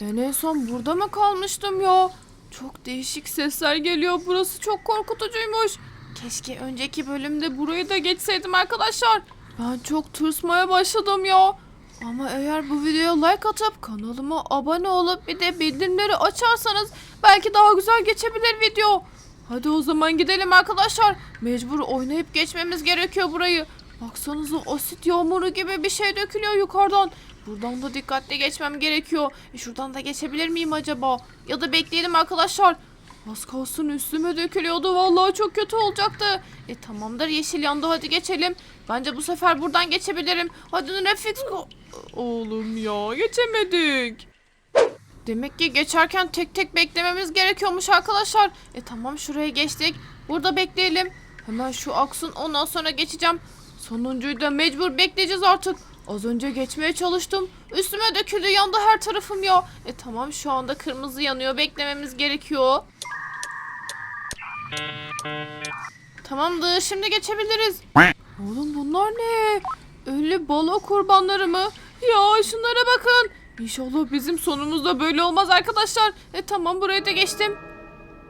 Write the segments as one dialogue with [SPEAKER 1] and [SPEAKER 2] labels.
[SPEAKER 1] Ben en son burada mı kalmıştım ya? Çok değişik sesler geliyor. Burası çok korkutucuymuş. Keşke önceki bölümde burayı da geçseydim arkadaşlar. Ben çok tırsmaya başladım ya. Ama eğer bu videoya like atıp kanalıma abone olup bir de bildirimleri açarsanız belki daha güzel geçebilir video. Hadi o zaman gidelim arkadaşlar. Mecbur oynayıp geçmemiz gerekiyor burayı. Baksanıza asit yağmuru gibi bir şey dökülüyor yukarıdan. Buradan da dikkatli geçmem gerekiyor. E şuradan da geçebilir miyim acaba? Ya da bekleyelim arkadaşlar. Az kalsın üstüme dökülüyordu. Vallahi çok kötü olacaktı. E tamamdır yeşil yandı hadi geçelim. Bence bu sefer buradan geçebilirim. Hadi Netflix. Oğlum ya geçemedik. Demek ki geçerken tek tek beklememiz gerekiyormuş arkadaşlar. E tamam şuraya geçtik. Burada bekleyelim. Hemen şu aksın ondan sonra geçeceğim. Sonuncuyu da mecbur bekleyeceğiz artık. Az önce geçmeye çalıştım. Üstüme döküldü yandı her tarafım ya. E tamam şu anda kırmızı yanıyor. Beklememiz gerekiyor. Tamamdır şimdi geçebiliriz. Oğlum bunlar ne? Ölü balo kurbanları mı? Ya şunlara bakın. İnşallah bizim sonumuzda böyle olmaz arkadaşlar. E tamam buraya da geçtim.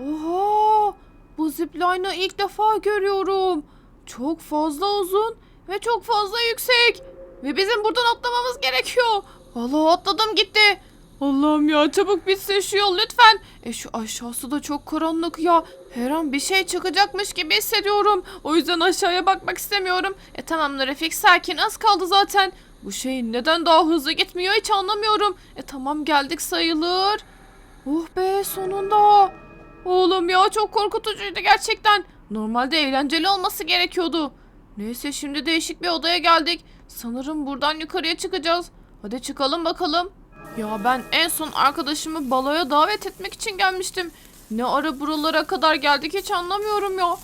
[SPEAKER 1] Oha! Bu zipline'ı ilk defa görüyorum. Çok fazla uzun ve çok fazla yüksek. Ve bizim buradan atlamamız gerekiyor. Vallahi atladım gitti. Allah'ım ya çabuk bitsin şu yol lütfen. E şu aşağısı da çok karanlık ya. Her an bir şey çıkacakmış gibi hissediyorum. O yüzden aşağıya bakmak istemiyorum. E tamamdır Refik sakin az kaldı zaten. Bu şey neden daha hızlı gitmiyor hiç anlamıyorum. E tamam geldik sayılır. Oh be sonunda. Oğlum ya çok korkutucuydu gerçekten. Normalde eğlenceli olması gerekiyordu. Neyse şimdi değişik bir odaya geldik. Sanırım buradan yukarıya çıkacağız. Hadi çıkalım bakalım. Ya ben en son arkadaşımı baloya davet etmek için gelmiştim. Ne ara buralara kadar geldik hiç anlamıyorum ya.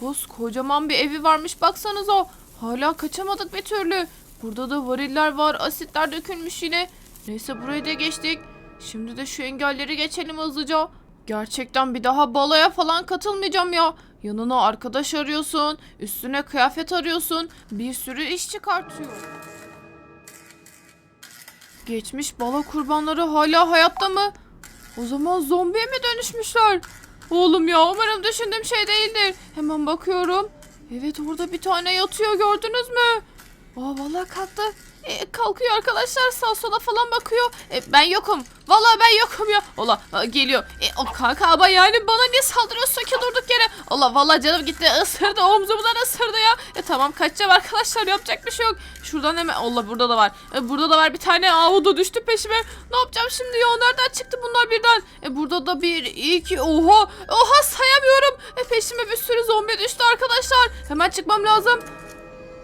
[SPEAKER 1] Koskocaman bir evi varmış baksanıza. Hala kaçamadık bir türlü. Burada da variller var, asitler dökülmüş yine. Neyse burayı da geçtik. Şimdi de şu engelleri geçelim hızlıca. Gerçekten bir daha baloya falan katılmayacağım ya. Yanına arkadaş arıyorsun, üstüne kıyafet arıyorsun, bir sürü iş çıkartıyor. Geçmiş balo kurbanları hala hayatta mı? O zaman zombiye mi dönüşmüşler? Oğlum ya umarım düşündüğüm şey değildir. Hemen bakıyorum. Evet orada bir tane yatıyor gördünüz mü? Aa vallahi kalktı. E, kalkıyor arkadaşlar sağ sola falan bakıyor. E, ben yokum. Vallahi ben yokum ya. Allah aa, geliyor. E, o kanka ama yani bana niye saldırıyorsun ki durduk yere? Allah vallahi canım gitti ısırdı omzumdan ısırdı ya. E tamam kaçacağım arkadaşlar yapacak bir şey yok. Şuradan hemen Allah burada da var. E, burada da var bir tane avuda düştü peşime. Ne yapacağım şimdi ya nereden çıktı bunlar birden? E burada da bir iki oha oha sayamıyorum. E peşime bir sürü zombi düştü arkadaşlar. Hemen çıkmam lazım.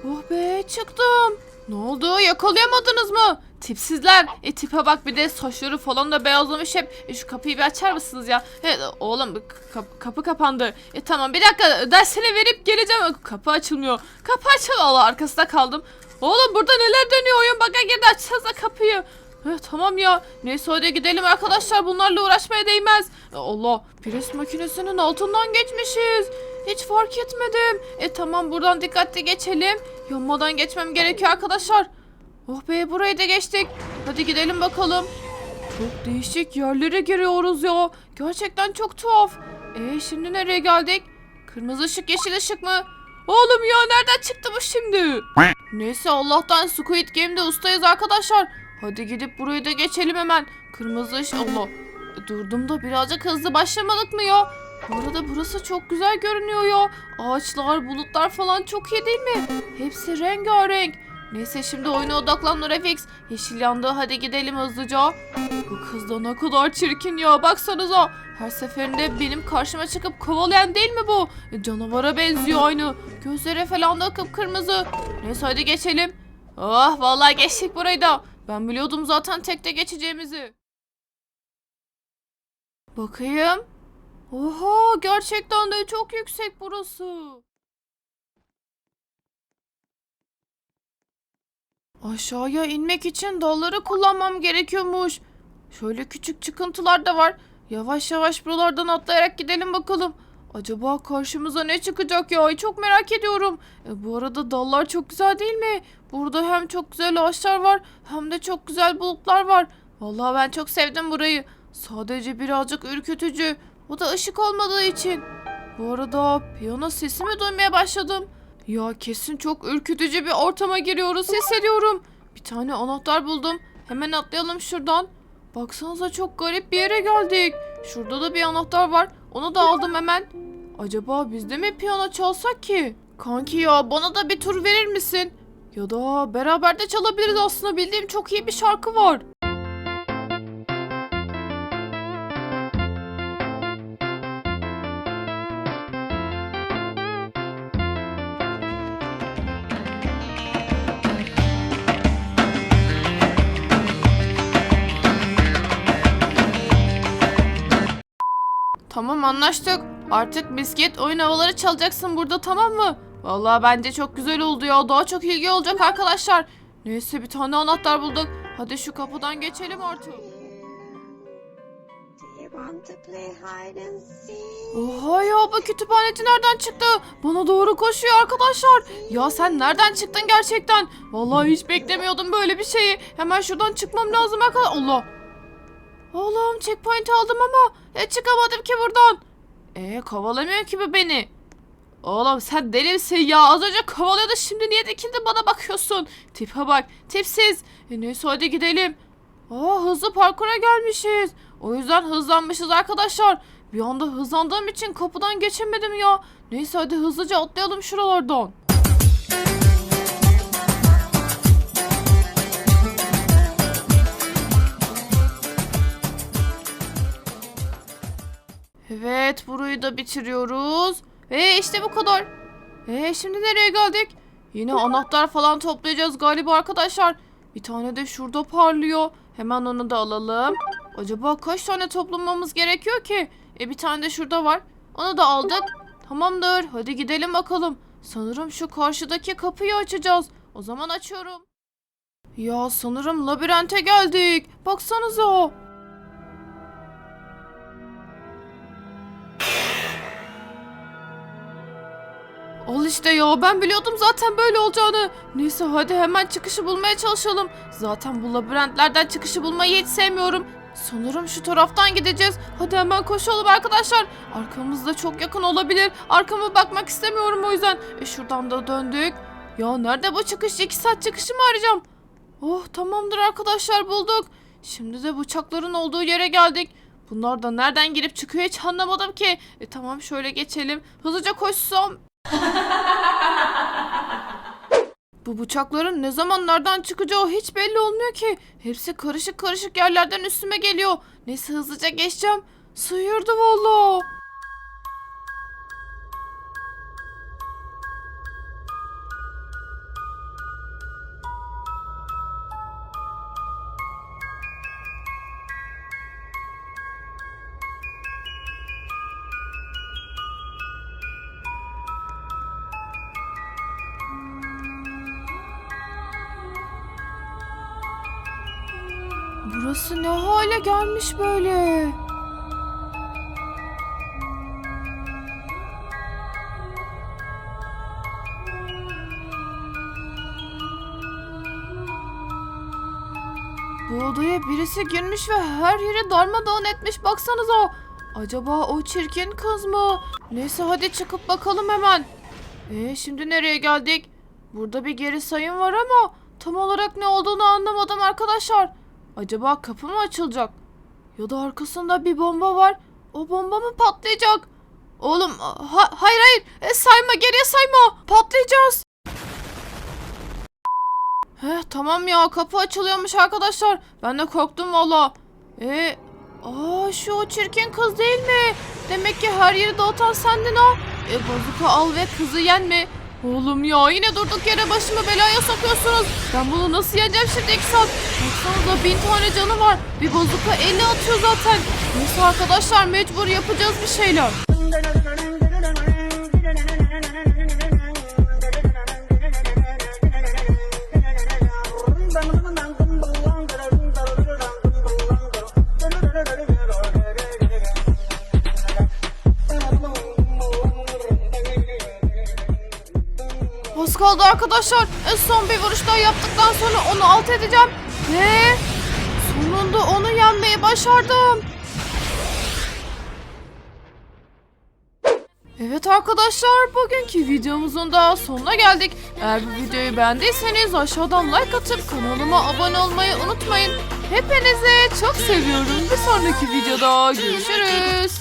[SPEAKER 1] Oh be çıktım. Ne oldu yakalayamadınız mı? Tipsizler. E tipe bak bir de saçları falan da beyazlamış hep. E, şu kapıyı bir açar mısınız ya? E, oğlum kap- kapı kapandı. E tamam bir dakika dersini verip geleceğim. Kapı açılmıyor. Kapı açıl. Allah arkasında kaldım. Oğlum burada neler dönüyor oyun baka girdi açsanıza kapıyı. E, tamam ya. Neyse hadi gidelim arkadaşlar bunlarla uğraşmaya değmez. Allah pres makinesinin altından geçmişiz. Hiç fark etmedim. E tamam buradan dikkatli geçelim. Yanmadan geçmem gerekiyor arkadaşlar. Oh be burayı da geçtik. Hadi gidelim bakalım. Çok değişik yerlere giriyoruz ya. Gerçekten çok tuhaf. E şimdi nereye geldik? Kırmızı ışık yeşil ışık mı? Oğlum ya nereden çıktı bu şimdi? Neyse Allah'tan Squid Game'de ustayız arkadaşlar. Hadi gidip burayı da geçelim hemen. Kırmızı ışık... Allah. Durdum da birazcık hızlı başlamadık mı ya? Bu arada burası çok güzel görünüyor ya. Ağaçlar, bulutlar falan çok iyi değil mi? Hepsi rengarenk. Neyse şimdi oyuna odaklan Nurefix. Yeşil yandı hadi gidelim hızlıca. Bu kız da ne kadar çirkin ya baksanıza. Her seferinde benim karşıma çıkıp kovalayan değil mi bu? E, canavara benziyor aynı. Gözleri falan da kıpkırmızı. Neyse hadi geçelim. Oh vallahi geçtik burayı da. Ben biliyordum zaten tekte geçeceğimizi. Bakayım. Oha gerçekten de çok yüksek burası. Aşağıya inmek için dalları kullanmam gerekiyormuş. Şöyle küçük çıkıntılar da var. Yavaş yavaş buralardan atlayarak gidelim bakalım. Acaba karşımıza ne çıkacak ya? Çok merak ediyorum. E, bu arada dallar çok güzel değil mi? Burada hem çok güzel ağaçlar var hem de çok güzel bulutlar var. Vallahi ben çok sevdim burayı. Sadece birazcık ürkütücü. O da ışık olmadığı için. Bu arada piyano sesimi duymaya başladım. Ya kesin çok ürkütücü bir ortama giriyoruz hissediyorum. Bir tane anahtar buldum. Hemen atlayalım şuradan. Baksanıza çok garip bir yere geldik. Şurada da bir anahtar var. Onu da aldım hemen. Acaba biz de mi piyano çalsak ki? Kanki ya bana da bir tur verir misin? Ya da beraber de çalabiliriz aslında bildiğim çok iyi bir şarkı var. Tamam anlaştık. Artık bisiklet oyun havaları çalacaksın burada tamam mı? Vallahi bence çok güzel oldu ya. Daha çok ilgi olacak arkadaşlar. Neyse bir tane anahtar bulduk. Hadi şu kapıdan geçelim artık. Oha ya bu kütüphaneci nereden çıktı? Bana doğru koşuyor arkadaşlar. Ya sen nereden çıktın gerçekten? Vallahi hiç beklemiyordum böyle bir şeyi. Hemen şuradan çıkmam lazım arkadaşlar. Allah. Oğlum checkpoint aldım ama e, çıkamadım ki buradan. E kovalamıyor ki bu beni. Oğlum sen deli misin ya? Az önce kovalıyordu şimdi niye dikildin bana bakıyorsun? Tipe bak tipsiz. E neyse hadi gidelim. Aa hızlı parkura gelmişiz. O yüzden hızlanmışız arkadaşlar. Bir anda hızlandığım için kapıdan geçemedim ya. Neyse hadi hızlıca atlayalım şuralardan. Evet burayı da bitiriyoruz. Ve işte bu kadar. E şimdi nereye geldik? Yine anahtar falan toplayacağız galiba arkadaşlar. Bir tane de şurada parlıyor. Hemen onu da alalım. Acaba kaç tane toplamamız gerekiyor ki? E bir tane de şurada var. Onu da aldık. Tamamdır. Hadi gidelim bakalım. Sanırım şu karşıdaki kapıyı açacağız. O zaman açıyorum. Ya sanırım labirente geldik. Baksanıza. Al işte ya ben biliyordum zaten böyle olacağını. Neyse hadi hemen çıkışı bulmaya çalışalım. Zaten bu labirentlerden çıkışı bulmayı hiç sevmiyorum. Sanırım şu taraftan gideceğiz. Hadi hemen koşalım arkadaşlar. Arkamızda çok yakın olabilir. Arkama bakmak istemiyorum o yüzden. E şuradan da döndük. Ya nerede bu çıkış? 2 saat çıkışı mı arayacağım? Oh tamamdır arkadaşlar bulduk. Şimdi de bıçakların olduğu yere geldik. Bunlar da nereden girip çıkıyor hiç anlamadım ki. E tamam şöyle geçelim. Hızlıca koşsam Bu bıçakların ne zaman nereden çıkacağı hiç belli olmuyor ki. Hepsi karışık karışık yerlerden üstüme geliyor. Neyse hızlıca geçeceğim. Sıyırdı valla. Burası ne hale gelmiş böyle? Bu odaya birisi girmiş ve her yeri darmadağın etmiş baksanıza. Acaba o çirkin kız mı? Neyse hadi çıkıp bakalım hemen. Ee şimdi nereye geldik? Burada bir geri sayım var ama tam olarak ne olduğunu anlamadım arkadaşlar. Acaba kapı mı açılacak? Ya da arkasında bir bomba var. O bomba mı patlayacak? Oğlum ha- hayır hayır E, sayma geriye sayma patlayacağız. Heh tamam ya kapı açılıyormuş arkadaşlar. Ben de korktum valla. E aa şu o çirkin kız değil mi? Demek ki her yeri dağıtan sendin ha. E bazuka al ve kızı yenme. Oğlum ya yine durduk yere başımı belaya sokuyorsunuz. Ben bunu nasıl yeneceğim şimdi iki saat? Baksanıza bin tane canı var. Bir bazuka 50 atıyor zaten. Neyse arkadaşlar mecbur yapacağız bir şeyler. Arkadaşlar. Son bir vuruş yaptıktan sonra onu alt edeceğim. Ve sonunda onu yenmeyi başardım. Evet arkadaşlar bugünkü videomuzun da sonuna geldik. Eğer bu videoyu beğendiyseniz aşağıdan like atıp kanalıma abone olmayı unutmayın. Hepinizi çok seviyorum. Bir sonraki videoda görüşürüz.